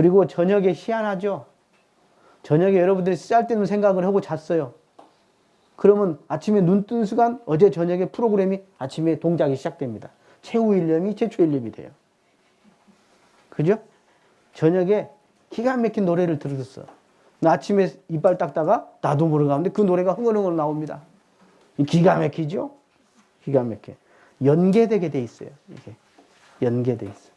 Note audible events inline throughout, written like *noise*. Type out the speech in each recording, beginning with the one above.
그리고 저녁에 희한하죠. 저녁에 여러분들이 쓸데없는 생각을 하고 잤어요. 그러면 아침에 눈 뜬 순간 어제 저녁에 프로그램이 아침에 동작이 시작됩니다. 최후 일념이 최초 일념이 돼요. 그죠? 저녁에 기가 막힌 노래를 들었어. 나 아침에 이빨 닦다가 나도 모르는 가운데 그 노래가 흥얼흥얼 나옵니다. 기가 막히죠? 기가 막혀. 연계되게 돼 있어요. 이게 연계돼 있어.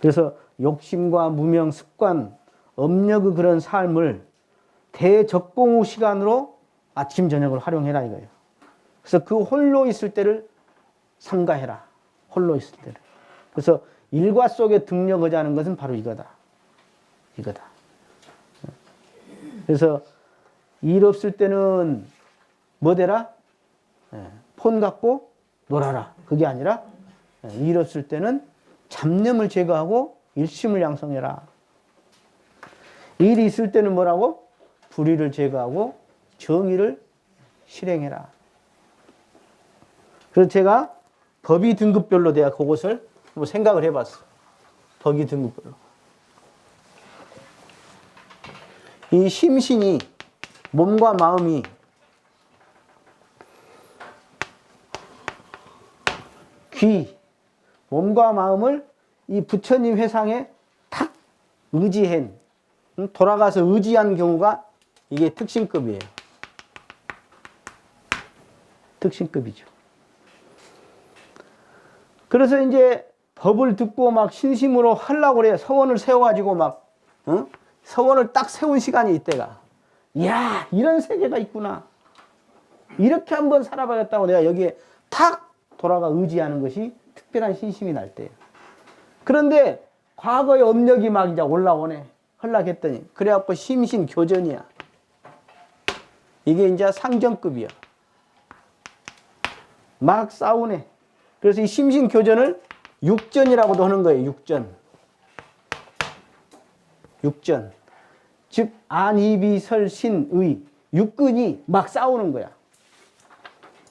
그래서 욕심과 무명, 습관, 업력의 그런 삶을 대적공후 시간으로 아침 저녁을 활용해라 이거예요. 그래서 그 홀로 있을 때를 삼가해라. 홀로 있을 때를. 그래서 일과 속에 등력하자는 것은 바로 이거다. 이거다. 그래서 일 없을 때는 뭐 되라? 예, 폰 갖고 놀아라. 그게 아니라 예, 일 없을 때는 잡념을 제거하고 일심을 양성해라. 일이 있을 때는 뭐라고? 불의를 제거하고 정의를 실행해라. 그래서 제가 법이 등급별로 내가 그것을 한번 생각을 해봤어. 법이 등급별로. 이 심신이 몸과 마음이 귀, 몸과 마음을 이 부처님 회상에 탁 의지한, 응? 돌아가서 의지한 경우가 이게 특신급이에요. 특신급이죠. 그래서 이제 법을 듣고 막 신심으로 하려고 그래요. 서원을 세워가지고 막, 어? 서원을 딱 세운 시간이 이때가. 이야, 이런 세계가 있구나. 이렇게 한번 살아봐야겠다고 내가 여기에 탁 돌아가 의지하는 것이 특별한 신심이 날 때예요. 그런데 과거의 업력이 막 이제 올라오네. 흘락했더니. 그래갖고 심신 교전이야. 이게 이제 상정급이야. 막 싸우네. 그래서 이 심신 교전을 육전이라고도 하는 거예요. 육전. 육전. 즉 안이비설신의 육근이 막 싸우는 거야.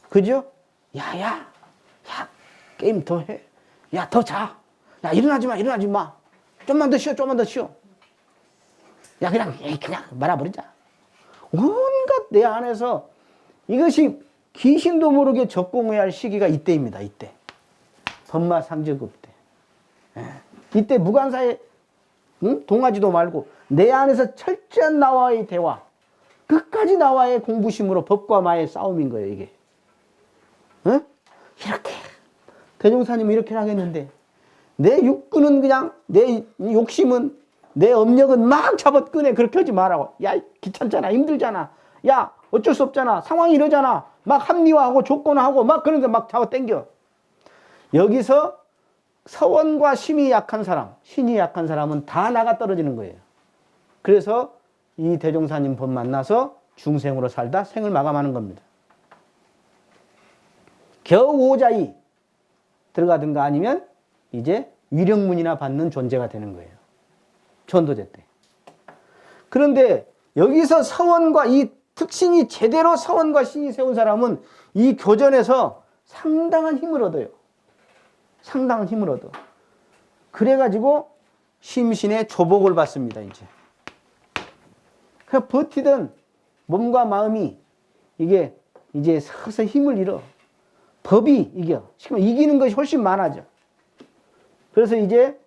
그죠? 야야, 야 게임 더 해. 야 더 자. 야 일어나지 마, 일어나지 마. 좀만 더 쉬어, 좀만 더 쉬어. 야 그냥 그냥 말아버리자. 온갖 내 안에서 이것이 귀신도 모르게 적공해야 할 시기가 이때입니다. 이때. 법마 상제급 때. 예. 이때 무관사에 응? 동하지도 말고 내 안에서 철저한 나와의 대화, 끝까지 나와의 공부심으로 법과 마의 싸움인 거예요. 이게. 응? 이렇게 대종사님 이렇게 하겠는데 내 육근은 그냥 내 욕심은 내 업력은 막 잡아 끄네 그렇게 하지 말라고. 야 귀찮잖아. 힘들잖아. 야 어쩔 수 없잖아. 상황이 이러잖아. 막 합리화하고 조건화하고 막 그런데 막 잡아 당겨. 여기서 서원과 심이 약한 사람 신이 약한 사람은 다 나가 떨어지는 거예요. 그래서 이 대종사님 법 만나서 중생으로 살다 생을 마감하는 겁니다. 겨우 오자이 들어가든가 아니면 이제 위령문이나 받는 존재가 되는 거예요. 전도제 때. 그런데 여기서 서원과 이 특신이 제대로 서원과 신이 세운 사람은 이 교전에서 상당한 힘을 얻어요. 상당한 힘을 얻어. 그래가지고 심신의 조복을 받습니다, 이제. 그 버티던 몸과 마음이 이게 이제 서서 힘을 잃어. 법이 이겨. 지금 이기는 것이 훨씬 많아져. 그래서 이제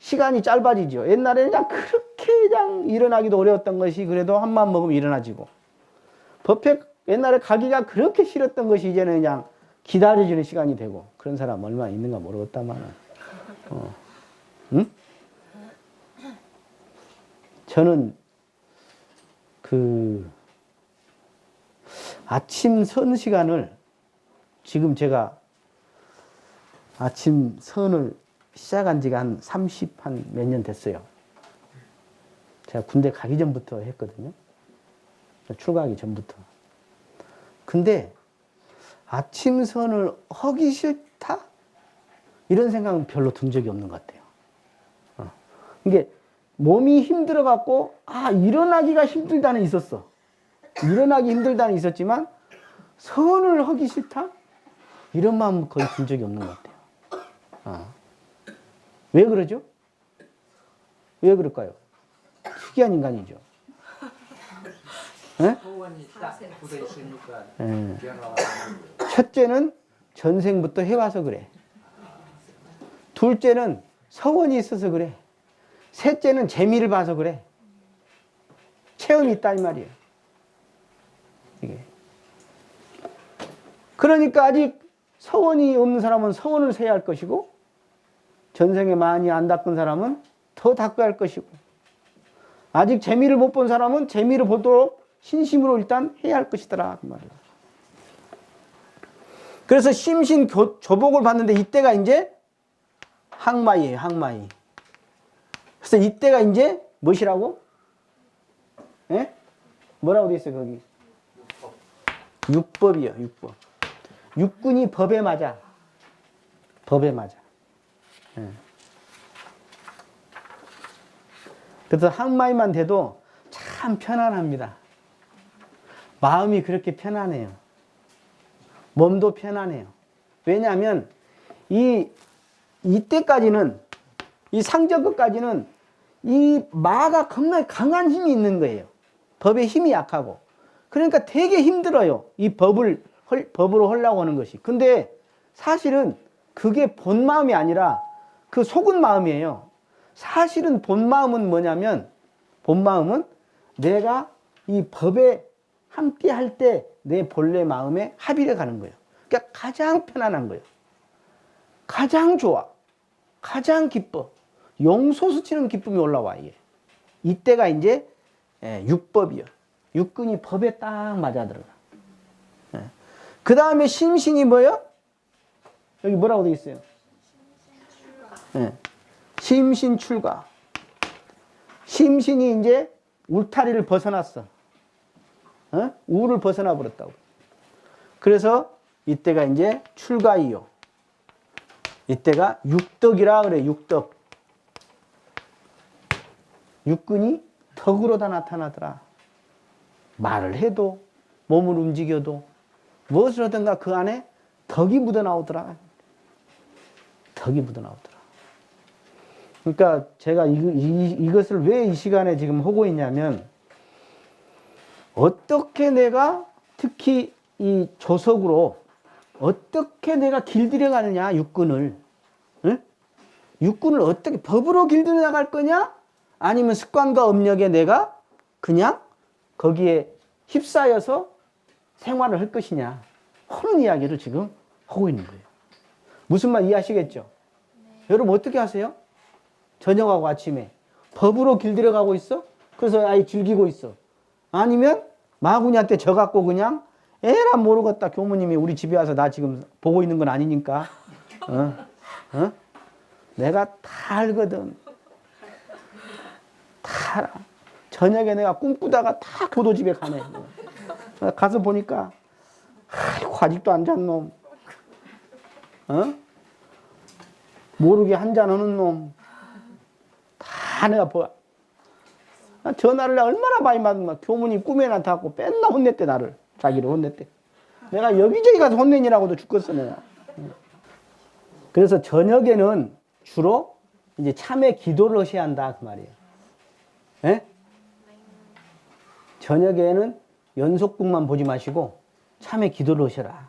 시간이 짧아지죠. 옛날에는 그냥 그렇게 그냥 일어나기도 어려웠던 것이 그래도 한맘 먹으면 일어나지고. 법회 옛날에 가기가 그렇게 싫었던 것이 이제는 그냥 기다려지는 시간이 되고 그런 사람 얼마나 있는가 모르겠다만. 어. 응? 저는 그 아침 선 시간을 지금 제가 아침 선을 시작한 지가 한 30, 한 몇 년 됐어요. 제가 군대 가기 전부터 했거든요. 출가하기 전부터. 근데 아침 선을 하기 싫다? 이런 생각은 별로 든 적이 없는 것 같아요. 어. 이게 몸이 힘들어갖고, 아, 일어나기가 힘들다는 있었어. 일어나기 힘들다는 있었지만, 선을 하기 싫다? 이런 마음 거의 든 적이 없는 것 같아요. 어. 왜 그러죠? 왜 그럴까요? 특이한 인간이죠. 변화가 첫째는 전생부터 해와서 그래. 둘째는 서원이 있어서 그래. 셋째는 재미를 봐서 그래. 체험이 있다 이 말이에요. 이게. 그러니까 아직 서원이 없는 사람은 서원을 세야 할 것이고 전생에 많이 안 닦은 사람은 더 닦아야 할 것이고 아직 재미를 못 본 사람은 재미를 보도록 신심으로 일단 해야 할 것이더라 그 말이에요. 그래서 심신 교- 조복을 받는데 이때가 이제 항마이에요, 항마이. 그래서 이때가 이제 무엇이라고? 예? 뭐라고 돼 있어요, 거기? 육법이요, 육법. 육군이 법에 맞아. 법에 맞아. 예. 그래서 항마이만 돼도 참 편안합니다. 마음이 그렇게 편안해요. 몸도 편안해요. 왜냐하면 이 이때까지는 이 상저급까지는 이 마가 겁나 강한 힘이 있는 거예요. 법의 힘이 약하고. 그러니까 되게 힘들어요. 이 법을 헐- 법으로 하려고 하는 것이. 근데 사실은 그게 본 마음이 아니라 그 속은 마음이에요. 사실은 본 마음은 뭐냐면 본 마음은 내가 이 법에 함께 할 때 내 본래 마음에 합의를 가는 거예요. 그러니까 가장 편안한 거예요. 가장 좋아. 가장 기뻐. 용소수 치는 기쁨이 올라와, 이게. 이때가 이제 예, 육법이요. 육근이 법에 딱 맞아 들어가. 그 다음에 심신이 뭐요? 여기 뭐라고 되어 있어요? 예. 심신 출가. 심신이 이제 울타리를 벗어났어. 어? 우를 벗어나 버렸다고. 그래서 이때가 이제 출가이요. 이때가 육덕이라 그래, 육덕. 육근이 덕으로 다 나타나더라. 말을 해도, 몸을 움직여도, 무엇을 하든가 그 안에 덕이 묻어 나오더라. 덕이 묻어 나오더라. 그러니까 제가 이, 이, 이것을 왜 이 시간에 지금 하고 있냐면, 어떻게 내가 특히 이 조석으로 어떻게 내가 길들여 가느냐 육군을. 응? 육군을 어떻게 법으로 길들여 나갈 거냐? 아니면 습관과 업력에 내가 그냥 거기에 휩싸여서 생활을 할 것이냐? 하는 이야기를 지금 하고 있는 거예요. 무슨 말 이해하시겠죠? 여러분 어떻게 하세요 저녁하고 아침에. 법으로 길들여 가고 있어? 그래서 아이 즐기고 있어. 아니면 마구니한테 져갖고 그냥 에라 모르겠다. 교무님이 우리 집에 와서 나 지금 보고 있는 건 아니니까. 어? 어? 내가 다 알거든. 다 알아. 저녁에 내가 꿈꾸다가 다 교도집에 가네. 가서 보니까 아이고 아직도 안 잔 놈. 어? 모르게 한 잔 하는 놈 보아 나 전화를 얼마나 많이 받으면 교무님 꿈에 나타났고 맨날 혼냈대 나를. 자기를 혼냈대. 내가 여기저기 가서 혼내니라고도 죽겠어 내가 그래서 저녁에는 주로 이제 참회 기도를 하셔야 한다 그 말이에요. 예? 저녁에는 연속극만 보지 마시고 참회 기도를 하셔라.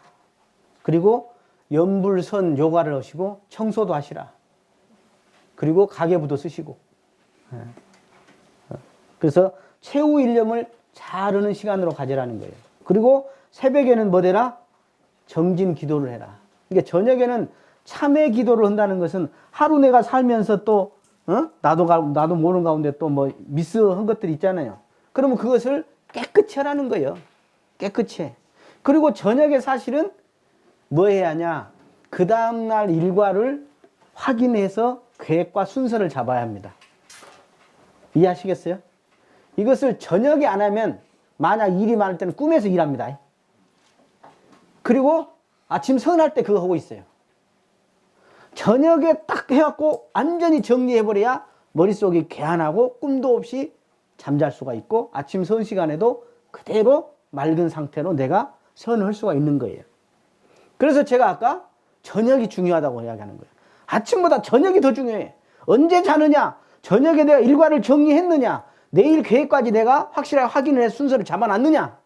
그리고 연불선 요가를 하시고 청소도 하시라. 그리고 가계부도 쓰시고 그래서 최후 일념을 잘하는 시간으로 가지라는 거예요. 그리고 새벽에는 뭐 되라? 정진 기도를 해라. 그러니까 저녁에는 참회 기도를 한다는 것은 하루 내가 살면서 또 어? 나도 가, 나도 모르는 가운데 또 뭐 미스한 것들이 있잖아요. 그러면 그것을 깨끗이 하라는 거예요. 깨끗이. 해. 그리고 저녁에 사실은 뭐 해야 하냐? 그 다음날 일과를 확인해서 계획과 순서를 잡아야 합니다. 이해하시겠어요? 이것을 저녁에 안 하면 만약 일이 많을 때는 꿈에서 일합니다. 그리고 아침 선할 때 그거 하고 있어요. 저녁에 딱 해갖고 완전히 정리해버려야 머릿속이 개안하고 꿈도 없이 잠잘 수가 있고 아침 선 시간에도 그대로 맑은 상태로 내가 선을 할 수가 있는 거예요. 그래서 제가 아까 저녁이 중요하다고 이야기하는 거예요. 아침보다 저녁이 더 중요해. 언제 자느냐? 저녁에 내가 일과를 정리했느냐? 내일 계획까지 내가 확실하게 확인을 해 순서를 잡아놨느냐?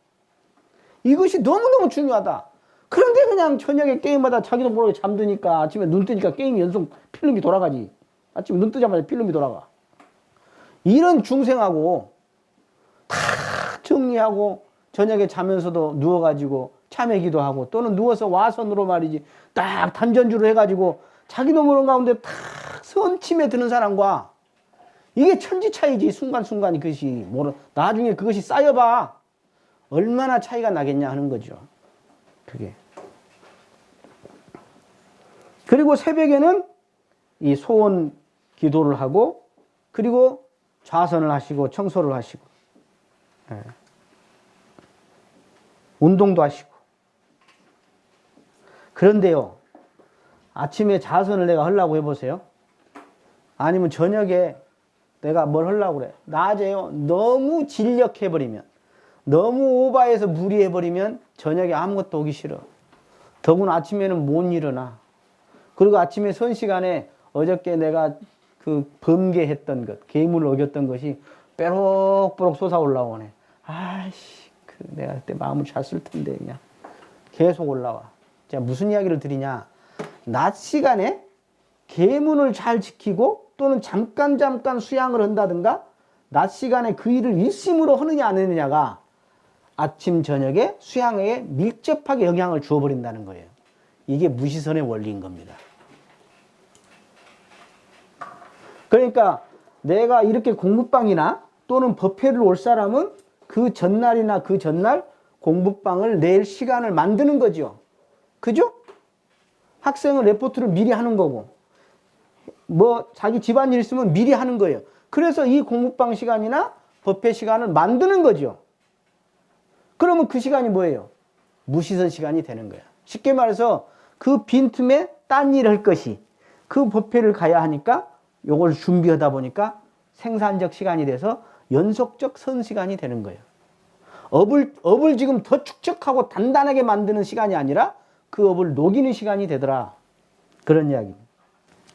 이것이 너무너무 중요하다. 그런데 그냥 저녁에 게임하다 자기도 모르게 잠드니까 아침에 눈 뜨니까 게임 연속 필름이 돌아가지. 아침에 눈 뜨자마자 필름이 돌아가. 이런 중생하고 다 정리하고 저녁에 자면서도 누워가지고 참회기도 하고 또는 누워서 와선으로 말이지 딱 단전주로 해가지고 자기도 모르는 가운데 탁 선침에 드는 사람과 이게 천지 차이지 순간순간 그것이 모르 나중에 그것이 쌓여봐. 얼마나 차이가 나겠냐 하는 거죠. 그게. 그리고 새벽에는 이 소원 기도를 하고 그리고 좌선을 하시고 청소를 하시고 예. 운동도 하시고. 그런데요 아침에 자선을 내가 하려고 해보세요. 아니면 저녁에 내가 뭘 하려고 그래 낮에요 너무 진력해버리면 너무 오바해서 무리해버리면 저녁에 아무것도 오기 싫어 더구나 아침에는 못 일어나 그리고 아침에 선 시간에 어저께 내가 그 범계했던 것, 계물을 어겼던 것이 빼록빼록 솟아 올라오네. 아이씨, 그 내가 그때 마음을 잤을 텐데 그냥 계속 올라와. 자 무슨 이야기를 드리냐? 낮 시간에 계문을 잘 지키고 또는 잠깐 잠깐 수양을 한다든가 낮 시간에 그 일을 일심으로 하느냐 안 하느냐가 아침 저녁에 수양에 밀접하게 영향을 주어버린다는 거예요. 이게 무시선의 원리인 겁니다. 그러니까 내가 이렇게 공부방이나 또는 법회를 올 사람은 그 전날이나 그 전날 공부방을 낼 시간을 만드는 거죠. 그죠? 학생은 레포트를 미리 하는 거고, 뭐 자기 집안일 있으면 미리 하는 거예요. 그래서 이 공부방 시간이나 법회 시간을 만드는 거죠. 그러면 그 시간이 뭐예요? 무시선 시간이 되는 거야. 쉽게 말해서 그 빈틈에 딴 일을 할 것이 그 법회를 가야 하니까 요걸 준비하다 보니까 생산적 시간이 돼서 연속적 선 시간이 되는 거예요. 업을, 업을 지금 더 축적하고 단단하게 만드는 시간이 아니라 그 업을 녹이는 시간이 되더라. 그런 이야기입니다.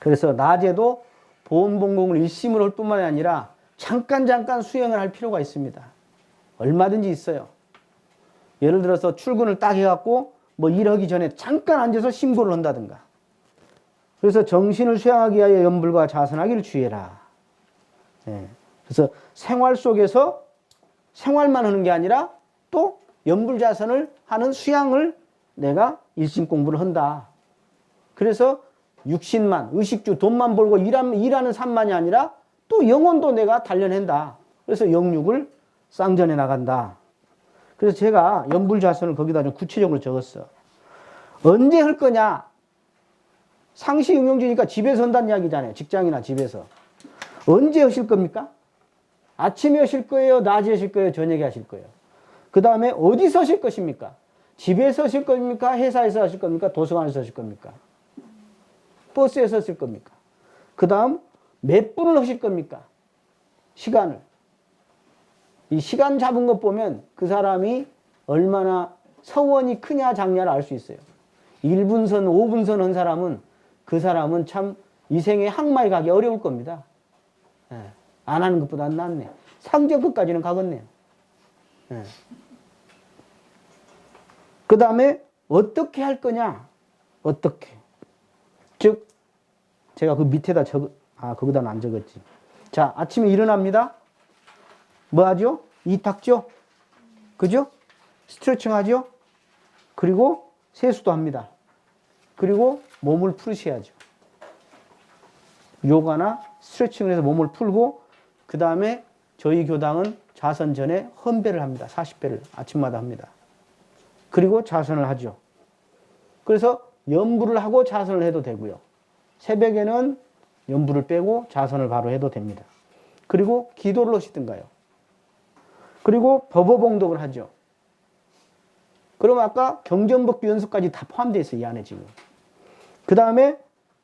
그래서 낮에도 보험봉공을 일심으로 할 뿐만 아니라 잠깐 잠깐 수행을 할 필요가 있습니다. 얼마든지 있어요. 예를 들어서 출근을 딱 해갖고 뭐 일하기 전에 잠깐 앉아서 심고를 한다든가. 그래서 정신을 수양하기 위하여 염불과 자선하기를 주의해라. 예. 그래서 생활 속에서 생활만 하는 게 아니라 또 염불 자선을 하는 수양을 내가 일심 공부를 한다. 그래서 육신만, 의식주, 돈만 벌고 일하는, 일하는 삶만이 아니라 또 영혼도 내가 단련한다. 그래서 영육을 쌍전해 나간다. 그래서 제가 염불자선을 거기다 좀 구체적으로 적었어. 언제 할 거냐? 상시 응용주니까 집에서 한다는 이야기잖아요. 직장이나 집에서. 언제 하실 겁니까? 아침에 하실 거예요? 낮에 하실 거예요? 저녁에 하실 거예요? 그 다음에 어디서 하실 것입니까? 집에서 하실 겁니까? 회사에서 하실 겁니까? 도서관에서 하실 겁니까? 버스에서 하실 겁니까? 그 다음 몇 분을 하실 겁니까? 시간을. 이 시간 잡은 것 보면 그 사람이 얼마나 서원이 크냐 작냐를 알 수 있어요. 1분선, 5분선 한 사람은 그 사람은 참 이 생에 항마에 가기 어려울 겁니다. 예, 안 하는 것보다 낫네. 상적끝까지는 가겠네요. 예. 그 다음에 어떻게 할 거냐? 어떻게? 즉, 제가 그 밑에다 적, 아, 거기다는 안 적었지. 자, 아침에 일어납니다. 뭐 하죠? 이탁죠? 그죠? 스트레칭 하죠? 그리고 세수도 합니다. 그리고 몸을 풀으셔야죠. 요가나 스트레칭을 해서 몸을 풀고 그 다음에 저희 교당은 자선 전에 헌배를 합니다. 40배를 아침마다 합니다. 그리고 자선을 하죠. 그래서 연부를 하고 자선을 해도 되고요. 새벽에는 연부를 빼고 자선을 바로 해도 됩니다. 그리고 기도를 하시든가요. 그리고 법어봉독을 하죠. 그럼 아까 경전법규 연습까지 다 포함되어 있어요. 이 안에 지금. 그 다음에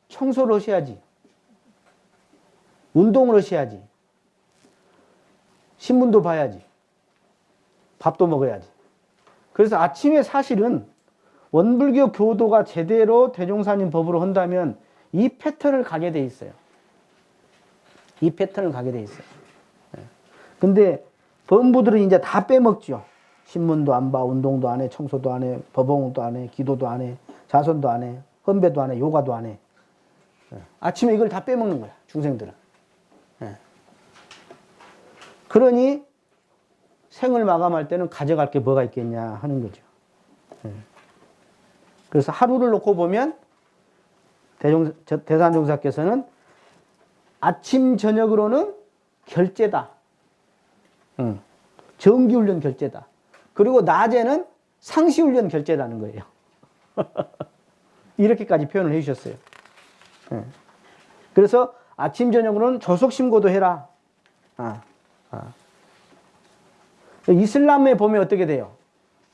청소를 하셔야지. 운동을 하셔야지. 신문도 봐야지. 밥도 먹어야지. 그래서 아침에 사실은 원불교 교도가 제대로 대종사님 법으로 한다면 이 패턴을 가게 돼 있어요. 이 패턴을 가게 돼 있어요. 예. 근데 범부들은 이제 다 빼먹죠. 신문도 안 봐, 운동도 안 해, 청소도 안 해, 법봉도 안 해, 기도도 안 해, 자선도 안 해, 헌배도 안 해, 요가도 안 해. 예. 아침에 이걸 다 빼먹는 거야, 중생들은. 예. 그러니 생을 마감할 때는 가져갈 게 뭐가 있겠냐 하는 거죠. 예. 그래서 하루를 놓고 보면 대종, 저- 대산종사께서는 아침 저녁으로는 결제다. 응. 정기훈련 결제다. 그리고 낮에는 상시훈련 결제라는 거예요. *laughs* 이렇게까지 표현을 해주셨어요. 예. 그래서 아침 저녁으로는 조속신고도 해라. 아, 아. 이슬람에 보면 어떻게 돼요?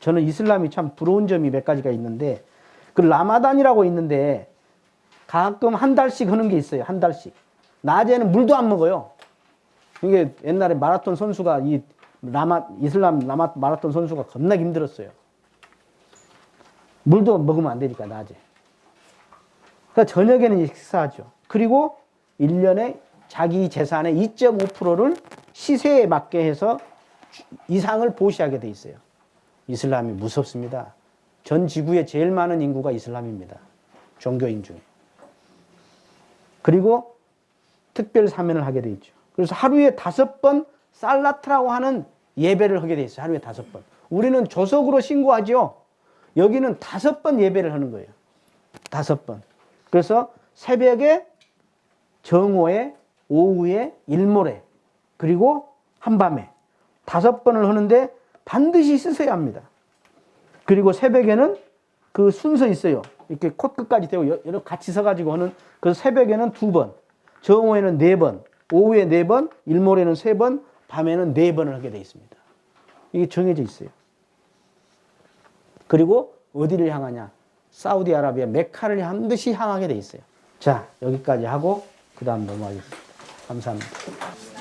저는 이슬람이 참 부러운 점이 몇 가지가 있는데 그 라마단이라고 있는데 가끔 한 달씩 하는 게 있어요. 한 달씩. 낮에는 물도 안 먹어요. 이게 옛날에 마라톤 선수가 이 라마 이슬람 라마 마라톤 선수가 겁나게 힘들었어요. 물도 먹으면 안 되니까 낮에. 그러니까 저녁에는 식사하죠. 그리고 1년에 자기 재산의 2.5%를 시세에 맞게 해서 이상을 보시하게 돼 있어요. 이슬람이 무섭습니다. 전 지구에 제일 많은 인구가 이슬람입니다. 종교인 중에. 그리고 특별 사면을 하게 돼 있죠. 그래서 하루에 다섯 번 살라트라고 하는 예배를 하게 돼 있어요. 하루에 다섯 번. 우리는 조석으로 신고하죠. 여기는 다섯 번 예배를 하는 거예요. 다섯 번. 그래서 새벽에 정오에 오후에 일몰에 그리고 한밤에 다섯 번을 하는데 반드시 쓰셔야 합니다. 그리고 새벽에는 그 순서 있어요. 이렇게 코끝까지 대고 여- 여러 같이 서가지고 하는 그 새벽에는 두 번, 정오에는 네 번, 오후에 네 번, 일몰에는 세 번, 밤에는 네 번을 하게 돼 있습니다. 이게 정해져 있어요. 그리고 어디를 향하냐? 사우디아라비아 메카를 반드시 향하게 돼 있어요. 자, 여기까지 하고 그 다음 넘어가겠습니다. 감사합니다.